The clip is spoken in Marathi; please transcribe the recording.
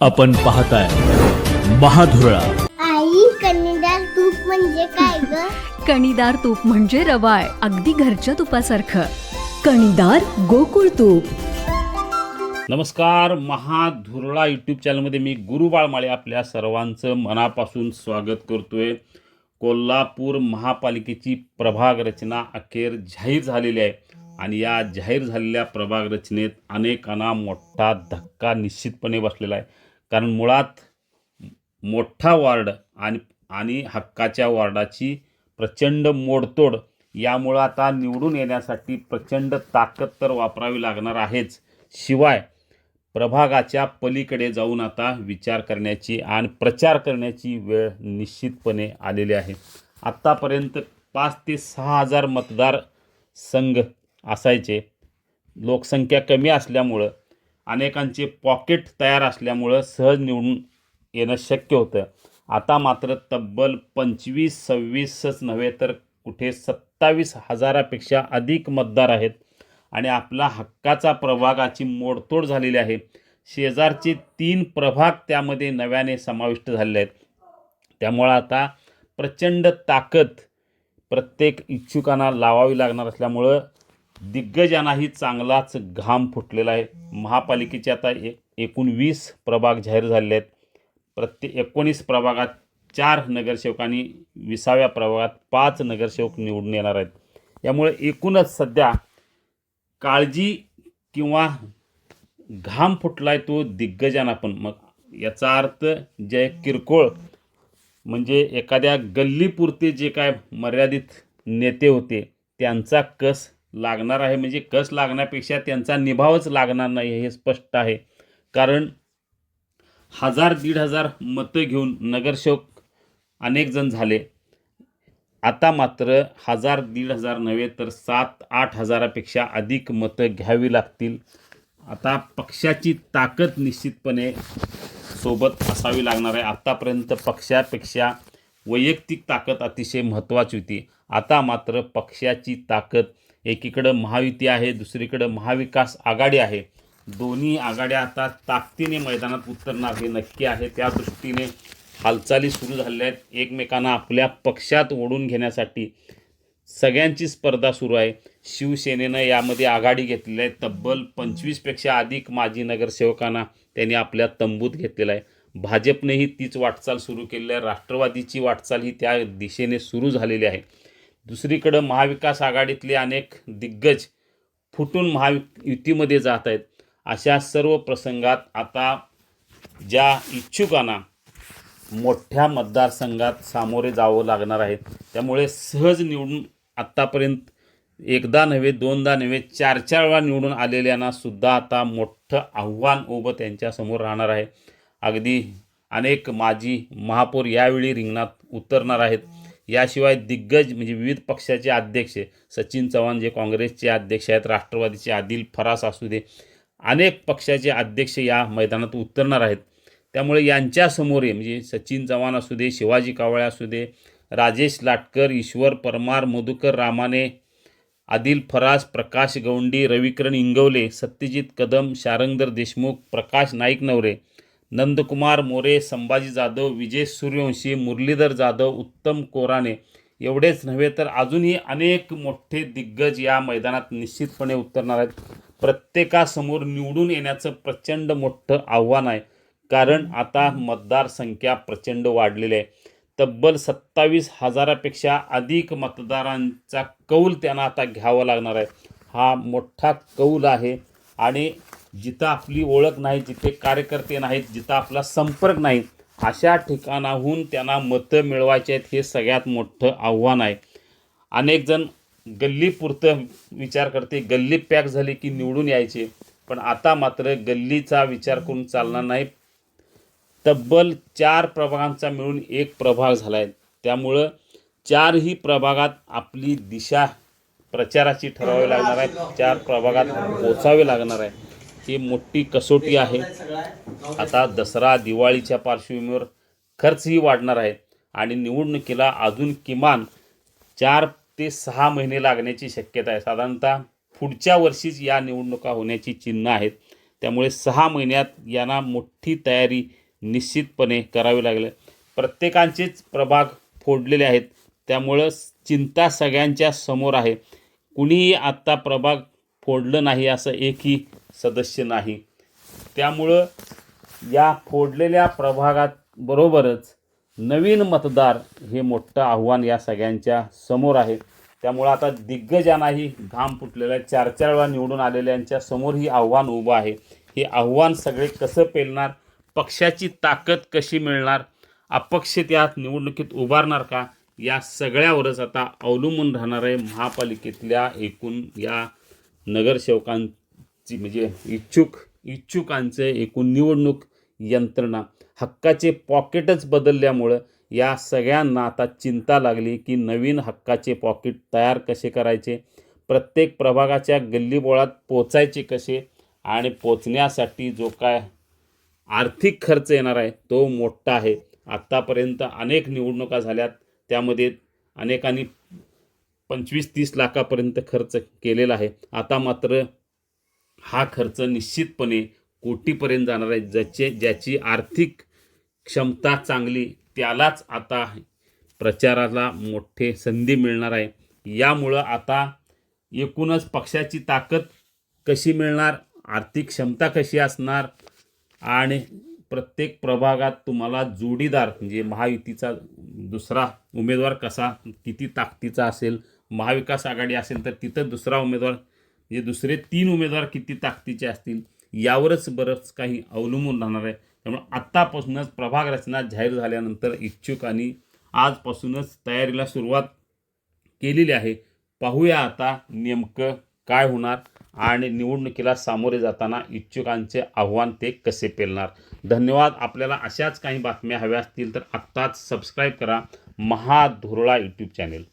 आपण पाहताय महाधुरळा. आई कन्नडार तूप म्हणजे काय ग? कणीदार तूप म्हणजे रवाळ अगदी घरच्या तुपासारखं. कणीदार गोकुळ तूप. नमस्कार महाधुरळा यूट्यूब चॅनलमध्ये मी गुरु बाळमाळे आपल्या सर्वांचं मनापासून स्वागत करतोय. कोल्हापूर महापालिकेची प्रभाग रचना अखेर जाहीर झालेली आहे. आणि या जाहीर झालेल्या प्रभाग रचनेत अनेकांना मोठा धक्का निश्चितपणे बसलेला आहे. कारण मुळात मोठा वार्ड आणि आणि हक्काच्या वार्डाची प्रचंड मोडतोड यामुळं आता निवडून येण्यासाठी प्रचंड ताकद तर वापरावी लागणार आहेच. शिवाय प्रभागाच्या पलीकडे जाऊन आता विचार करण्याची आणि प्रचार करण्याची वेळ निश्चितपणे आलेली आहे. आत्तापर्यंत पाच ते सहा हजार मतदार संघ असायचे. लोकसंख्या कमी असल्यामुळं अनेकांचे पॉकेट तयार असल्यामुळं सहज निवडून येणं शक्य होतं. आता मात्र तब्बल पंचवीस सव्वीसच नव्हे तर कुठे सत्तावीस हजारापेक्षा अधिक मतदार आहेत आणि आपला हक्काचा प्रभागाची मोडतोड झालेली आहे. शेजारचे तीन प्रभाग त्यामध्ये नव्याने समाविष्ट झालेले आहेत. त्यामुळं आता प्रचंड ताकद प्रत्येक इच्छुकांना लावावी लागणार असल्यामुळं दिग्गजांनाही चांगलाच घाम फुटलेला आहे. महापालिकेचे आता एक एकूण वीस प्रभाग जाहीर झालेले आहेत. प्रत्येक एकोणीस प्रभागात चार नगरसेवकांनी विसाव्या प्रभागात पाच नगरसेवक निवडून येणार आहेत. यामुळे एकूणच सध्या काळजी किंवा घाम फुटला आहे तो दिग्गजांना पण. मग याचा अर्थ जे किरकोळ म्हणजे एखाद्या गल्लीपुरते जे काय मर्यादित नेते होते त्यांचा कस लागणार आहे म्हणजे कस लागण्यापेक्षा त्यांचा निभावच लागणार नाही हे स्पष्ट आहे. कारण हजार दीड हजार मतं घेऊन नगरसेवक अनेक जण झाले. आता मात्र हजार दीड हजार नव्हे तर सात आठ हजारापेक्षा अधिक मतं घ्यावी लागतील. आता पक्षाची ताकद निश्चितपणे सोबत असावी लागणार आहे. आत्तापर्यंत पक्षापेक्षा वैयक्तिक ताकद अतिशय महत्त्वाची होती. आता मात्र पक्षाची ताकद एकीकडं महायुती आहे दुसरीकडं महाविकास आघाडी आहे. दोन्ही आघाड्या आता ताकदीने मैदानात उतरणार हे नक्की आहे. त्या दृष्टीने हालचाली सुरू झालेल्या आहेत. एकमेकांना आपल्या पक्षात ओढून घेण्यासाठी सगळ्यांची स्पर्धा सुरू आहे. शिवसेनेनं यामध्ये आघाडी घेतलेली आहे. तब्बल पंचवीसपेक्षा अधिक माजी नगरसेवकांना त्यांनी आपल्या तंबूत घेतलेला आहे. भाजपनेही तीच वाटचाल सुरू केलेली आहे. राष्ट्रवादीची वाटचाल ही त्या दिशेने सुरू झालेली आहे. दुसरीकडं महाविकास आघाडीतले अनेक दिग्गज फुटून महायुतीमध्ये जात आहेत. अशा सर्व प्रसंगात आता ज्या इच्छुकांना मोठ्या मतदारसंघात सामोरे जावं लागणार आहे त्यामुळे सहज निवडून आत्तापर्यंत एकदा नव्हे दोनदा नव्हे चार चार वेळा निवडून आलेल्यांना सुद्धा आता मोठं आव्हान उभं त्यांच्यासमोर राहणार आहे. अगदी अनेक माजी महापौर यावेळी रिंगणात उतरणार आहेत. याशिवाय दिग्गज म्हणजे विविध पक्षाचे अध्यक्ष सचिन चव्हाण जे काँग्रेसचे अध्यक्ष आहेत राष्ट्रवादीचे आदिल फरास असू दे अनेक पक्षाचे अध्यक्ष या मैदानात उतरणार आहेत. त्यामुळे यांच्यासमोर म्हणजे सचिन चव्हाण असू दे शिवाजी कावळे असू दे राजेश लाटकर ईश्वर परमार मधुकर रामाने आदिल फरास प्रकाश गौंडी रविकरण इंगवले सत्यजित कदम शारंगधर देशमुख प्रकाश नाईक नवरे नंदकुमार मोरे संभाजी जाधव विजय सूर्यवंशी मुरलीधर जाधव उत्तम कोराणे एवढेच नव्हे तर अजूनही अनेक मोठे दिग्गज या मैदानात निश्चितपणे उतरणार आहेत. प्रत्येकासमोर निवडून येण्याचं प्रचंड मोठं आव्हान आहे. कारण आता मतदारसंख्या प्रचंड वाढलेली आहे. तब्बल सत्तावीस हजारापेक्षा अधिक मतदारांचा कौल त्यांना आता घ्यावा लागणार आहे. हा मोठा कौल आहे आणि जिथं आपली ओळख नाही जिथे कार्यकर्ते नाहीत जिथं आपला संपर्क नाही अशा ठिकाणाहून त्यांना मतं मिळवायचे आहेत हे सगळ्यात मोठं आव्हान आहे. अनेक जण गल्लीपुरतं विचार करते गल्ली पॅक झाली की निवडून यायचे पण आता मात्र गल्लीचा विचार करून चालणार नाही. तब्बल चार प्रभागांचा मिळून एक प्रभाग झाला आहे त्यामुळं चारही प्रभागात आपली दिशा प्रचाराची ठरवावी लागणार आहे चार प्रभागात पोचावे लागणार आहे. ही मोठी कसोटी आहे. आता दसरा दिवाळीच्या पार्श्वभूमीवर खर्चही वाढणार आहे आणि निवडणुकीला अजून किमान चार ते सहा महिने लागण्याची शक्यता आहे. साधारणतः पुढच्या वर्षीच या निवडणुका होण्याची चिन्ह आहेत. त्यामुळे सहा महिन्यात यांना मोठी तयारी निश्चितपणे करावी लागेल. प्रत्येकांचेच प्रभाग फोडलेले आहेत. त्यामुळं चिंता सगळ्यांच्या समोर आहे. कुणीही आत्ता प्रभाग फोडलं नाही असं एकही सदस्य नाही. त्यामुळं या फोडलेल्या प्रभागात बरोबरच नवीन मतदार हे मोठं आव्हान या सगळ्यांच्या समोर आहे. त्यामुळं आता दिग्गजांनाही घाम फुटलेल्या चार चार वेळा निवडून आलेल्यांच्या समोर ही आव्हान उभं आहे. हे आव्हान सगळे कसं पेलणार? पक्षाची ताकद कशी मिळणार? अपक्ष त्यात निवडणुकीत उभारणार का? या सगळ्यावरच आता अवलंबून राहणार आहे महापालिकेतल्या एकूण या नगरसेवकांची म्हणजे इच्छुक इच्छुकांचे एकूण निवडणूक यंत्रणा हक्काचे पॉकेटच बदलल्यामुळं या सगळ्यांना आता चिंता लागली की नवीन हक्काचे पॉकेट तयार कसे करायचे प्रत्येक प्रभागाच्या गल्लीबोळात पोचायचे कसे आणि पोचण्यासाठी जो काय आर्थिक खर्च येणार आहे तो मोठा आहे. आत्तापर्यंत अनेक निवडणुका झाल्यात त्यामध्ये अनेकांनी पंचवीस तीस लाखापर्यंत खर्च केलेला आहे. आता मात्र हा खर्च निश्चितपणे कोटीपर्यंत जाणार आहे. ज्याचे ज्याची आर्थिक क्षमता चांगली त्यालाच आता प्रचाराला मोठे संधी मिळणार आहे. यामुळं आता एकूणच पक्षाची ताकद कशी मिळणार आर्थिक क्षमता कशी असणार आणि प्रत्येक प्रभागात तुम्हाला जोडीदार म्हणजे महायुतीचा दुसरा उमेदवार कसा किती ताकदीचा असेल महाविकास आघाडी असेल तर तिथं दुसरा उमेदवार म्हणजे दुसरे तीन उमेदवार किती ताकदीचे असतील यावरच बरंच काही अवलंबून राहणार आहे. त्यामुळे आत्तापासूनच प्रभाग रचना जाहीर झाल्यानंतर इच्छुकांनी आजपासूनच तयारीला सुरुवात केलेली आहे. पाहूया आता नेमकं काय होणार आणि निवडणुकीला सामोरे जाताना इच्छुकांचे आव्हान ते कसे पेलणार. धन्यवाद. आपल्याला अशाच काही बातम्या हव्या असतील तर आत्ताच सबस्क्राईब करा. महाधुरळा यूट्यूब चॅनेल